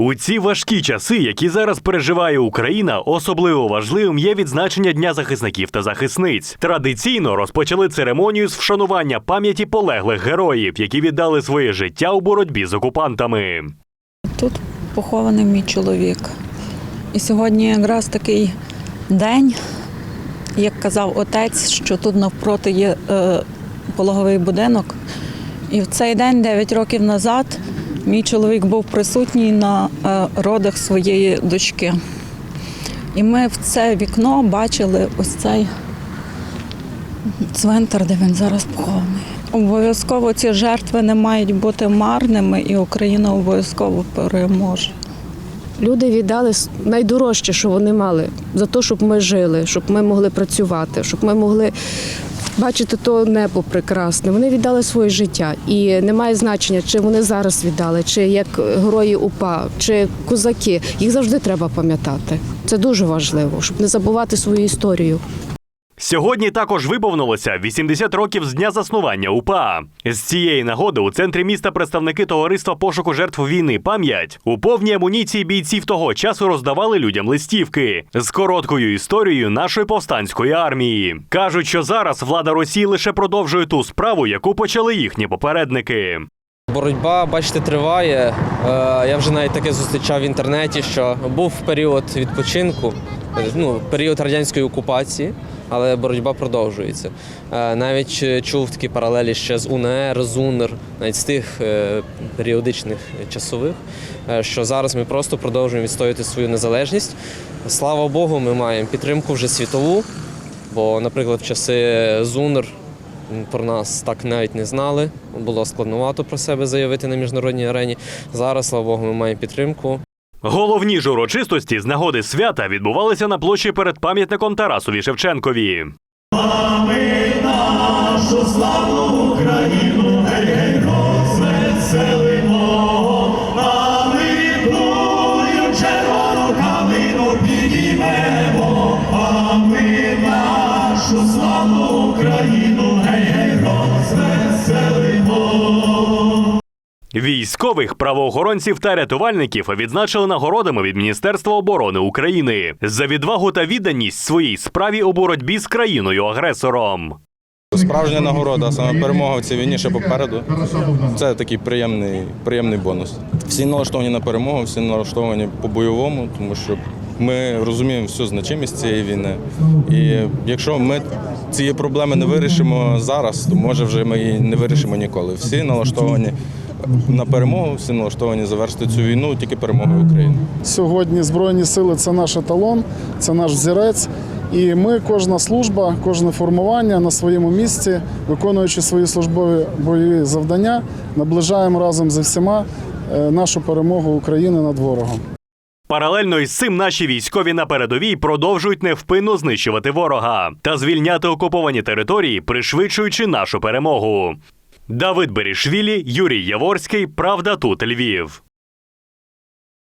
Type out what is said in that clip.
У ці важкі часи, які зараз переживає Україна, особливо важливим є відзначення Дня захисників та захисниць. Традиційно розпочали церемонію з вшанування пам'яті полеглих героїв, які віддали своє життя у боротьбі з окупантами. Тут похований мій чоловік. І сьогодні якраз такий день, як казав отець, що тут навпроти є е, пологовий будинок. І в цей день, 9 років назад, мій чоловік був присутній на е, родах своєї дочки. І ми в це вікно бачили ось цей цвинтар, де він зараз похований. Обов'язково ці жертви не мають бути марними, і Україна обов'язково переможе. Люди віддали найдорожче, що вони мали, за те, щоб ми жили, щоб ми могли працювати, щоб ми могли бачити то небо прекрасне. Вони віддали своє життя. І немає значення, чи вони зараз віддали, чи як герої УПА, чи козаки. Їх завжди треба пам'ятати. Це дуже важливо, щоб не забувати свою історію. Сьогодні також виповнилося 80 років з дня заснування УПА. З цієї нагоди у центрі міста представники товариства пошуку жертв війни пам'ять у повній амуніції бійців того часу роздавали людям листівки з короткою історією нашої повстанської армії. кажуть, що зараз влада Росії лише продовжує ту справу, яку почали їхні попередники. Боротьба, бачите, триває. Е, Я вже навіть таке зустрічав в інтернеті, що був період відпочинку, ну, період радянської окупації, але боротьба продовжується. Е, Навіть е, чув такі паралелі ще з УНР, з УНР, навіть з тих е, періодичних часових, е, що зараз ми просто продовжуємо відстоювати свою незалежність. Слава Богу, ми маємо підтримку вже світову, бо, наприклад, в часи ЗУНР про нас так навіть не знали. Було складновато про себе заявити на міжнародній арені. Зараз, слава Богу, ми маємо підтримку. Головні ж урочистості з нагоди свята відбувалися на площі перед пам'ятником Тарасові Шевченкові. нашу славну Україну, гей, гей, розвеселимо, а ми тую червону калину підіймемо, а ми нашу славну Військових, правоохоронців та рятувальників відзначили нагородами від Міністерства оборони України за відвагу та відданість своїй справі у боротьбі з країною-агресором. Справжня нагорода, саме перемога в цій війні ще попереду. Це такий приємний, приємний бонус. Всі налаштовані на перемогу, всі налаштовані по-бойовому, тому що ми розуміємо всю значимість цієї війни. І якщо ми ці проблеми не вирішимо зараз, то може вже ми її не вирішимо ніколи. Всі налаштовані на перемогу, всі налаштовані завершити цю війну тільки перемогою України. Сьогодні Збройні сили це наш еталон, це наш взірець. І ми, кожна служба, кожне формування на своєму місці, виконуючи свої службові бойові завдання, наближаємо разом зі всіма е, нашу перемогу України над ворогом. Паралельно із цим наші військові на передовій продовжують невпинно знищувати ворога та звільняти окуповані території, пришвидшуючи нашу перемогу. Давид Берішвілі, Юрій Яворський. Правда тут Львів.